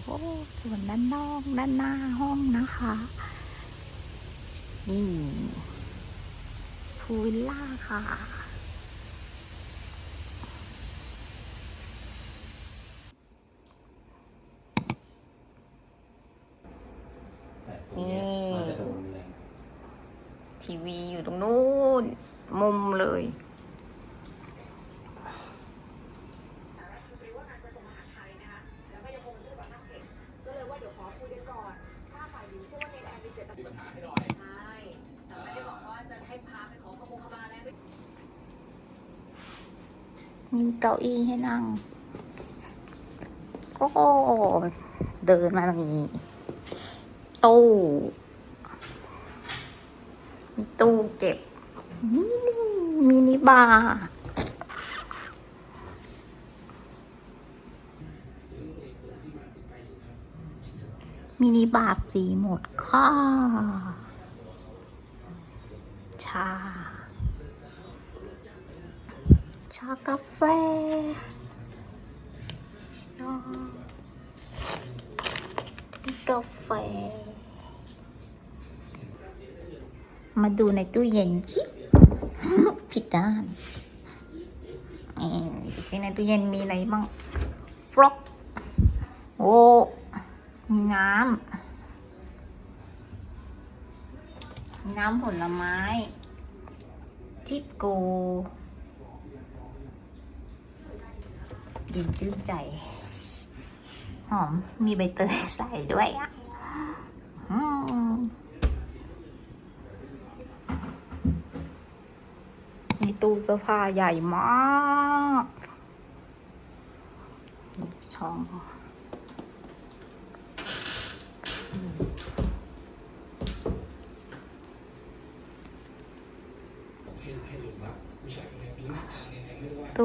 โอ้ส่วนด้านนอกด้านหน้าห้องนะคะ นี่พูลวิลล่าค่ะแต่ตรงเนี้ยมันจะโดนแรงทีวีอยู่ตรงนู้น มุมเลย มีเก้าอี้ให้นั่ง ก็เดินมาตรงนี้ ตู้มีตู้เก็บ นี่นี่มินิบาร์มินิบาร์ฟรีหมดค่ะชา ชากาแฟชากาแฟ มาดูในตู้เย็นจิผิดด้านเออจริงในตู้เย็นมีอะไรบ้างฟลอกโอ้มีน้ำมีน้ำผลไม้ จิบโก เย็นชื่นใจ หอม มีใบเตยใส่ด้วยอะมมีตู้เสื้อผ้าใหญ่มากช่อง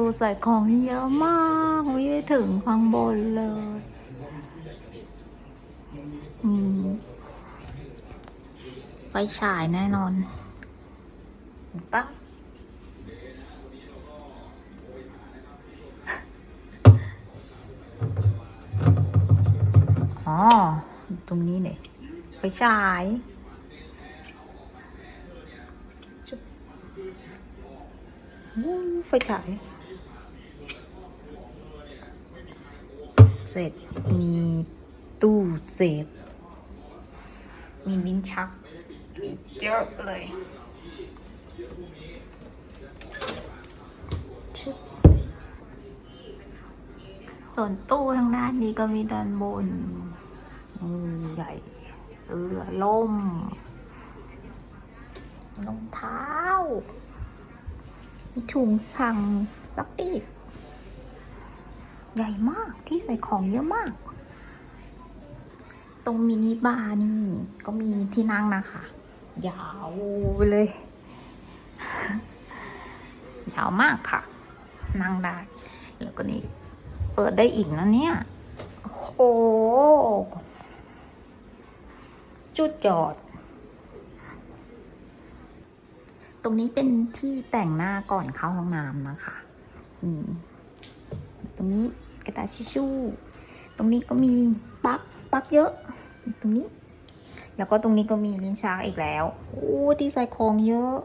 ตูใส่ของนี่เยอะมากวิไปถึงข้างบนเลยอืมไฟฉายแน่นอนเห็นปะอ๋อ ตรงนี้เนี่ยไฟฉายไฟฉาย เสร็จ มีตู้เซฟ มีลิ้นชักอีกเยอะเลยส่วนตู้ทางด้านนี้ก็มีด้านบนใหญ่เสื้อล่มรองเท้า มีถุงสั่งซักอีก ใหญ่มากที่ใส่ของเยอะมาก ตรงมินิบาร์นี่ ก็มีที่นั่งนะคะ ยาวไปเลย ยาวมากค่ะ นั่งได้ แล้วก็นี่ เปิดได้อีกนะเนี่ย โอ้โหจุดยอด ตรงนี้เป็นที่แต่งหน้าก่อนเข้าห้องน้ำนะคะ อืม ตรงนี้ก ระดาษชิชชู่ ตรงนี้ก็มีปลั๊กปลั๊กเยอะ ตรงนี้ แล้วก็ตรงนี้ก็มีลิ้นชักอีกแล้ว โอ้ที่ใส่ของเยอะ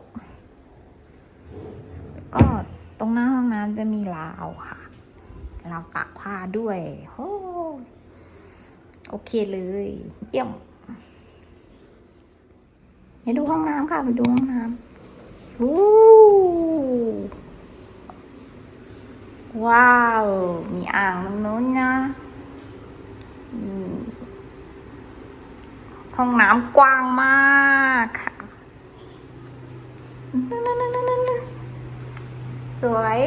ก็ตรงหน้าห้องน้ำจะมีราวค่ะราวตากผ้าด้วยโอ้โอเคเลย เยี่ยมไปดูห้องน้ำค่ะไปดูห้องน้ำฟู ว้าว มีอ่างตรงนู้นนะ นี่ ห้องน้ำกว้างมากค่ะนั่นๆๆๆสวย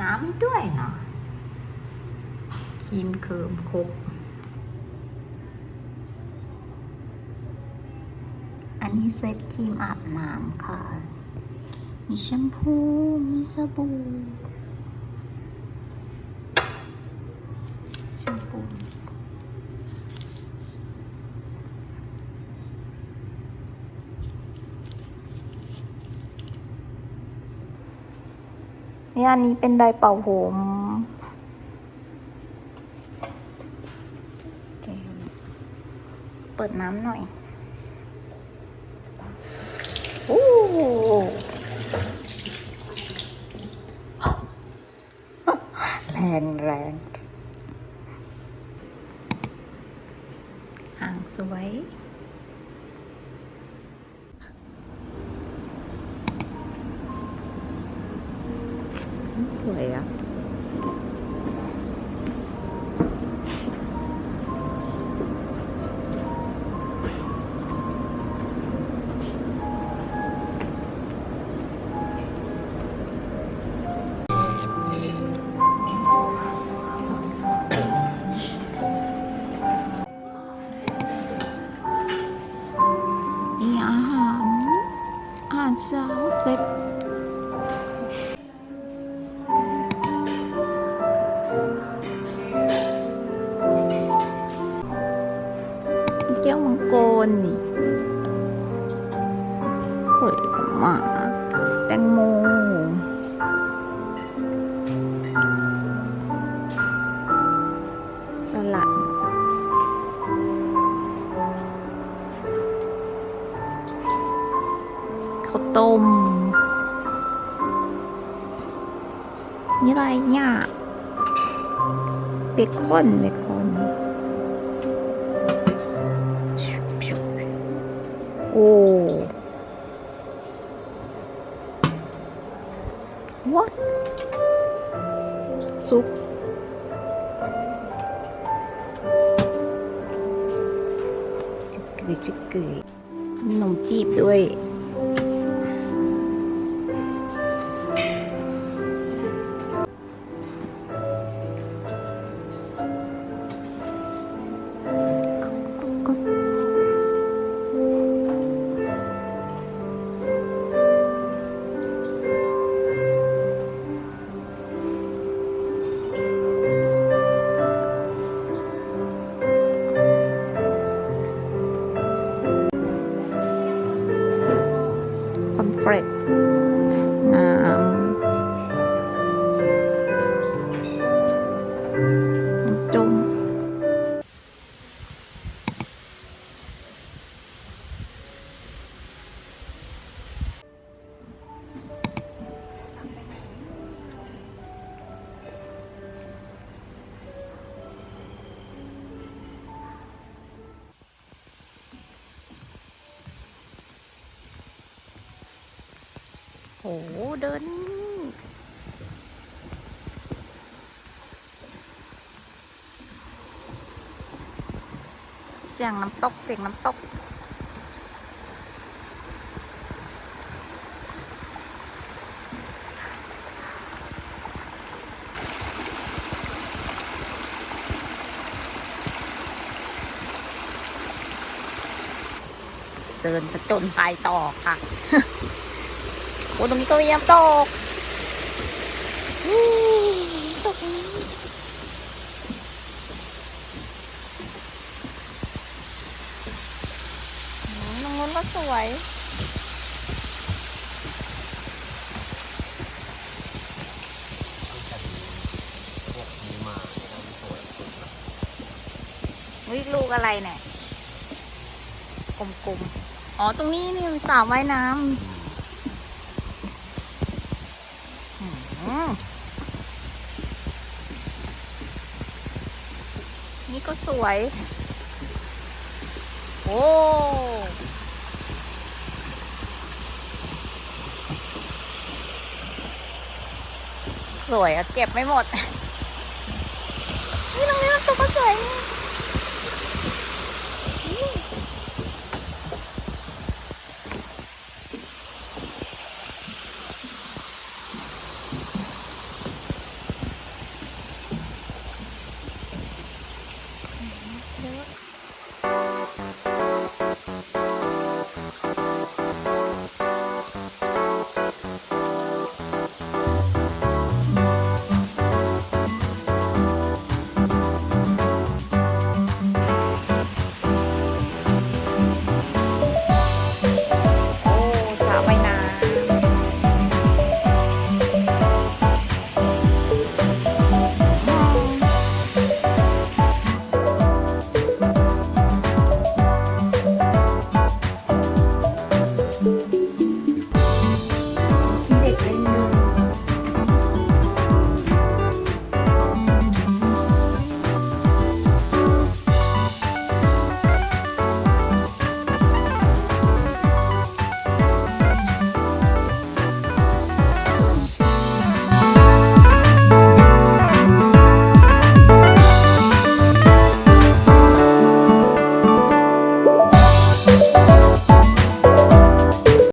น้ำด้วยเนาะครีมเคิมครบ อันนี้เซตครีมอาบน้ำค่ะ มีแชมพู มีสบู่ แชมพูนี่อันนี้เป็นไดร์เป่าผมเปิดน้ำหน่อย โอ้ แร งแรงห่างสวยสวยอะ แก้วมังกรนี่ผลไม้แตงโมสลัดข้าวต้มนี่อะไรเนี่ยเบคอนเบคอน โอ้ what ซุปจิกกึยจิกกึยขนมจีบด้วย เดินนี่เสียงน้ำตกเสียงน้ำตกเดินผจญภัยต่อค่ะ โอ้ตรงนี้ก็มีน้ำตกตกนี้อืมตรงนู้นก็สวยวิลูกอะไรเนี่ย กลมๆ อ๋อ ตรงนี้นี่สระว่ายน้ำอืม นี่ก็สวย โอ้สวยอะเก็บไม่หมด นี่ตรงนี้มันตัวก็สวยนี่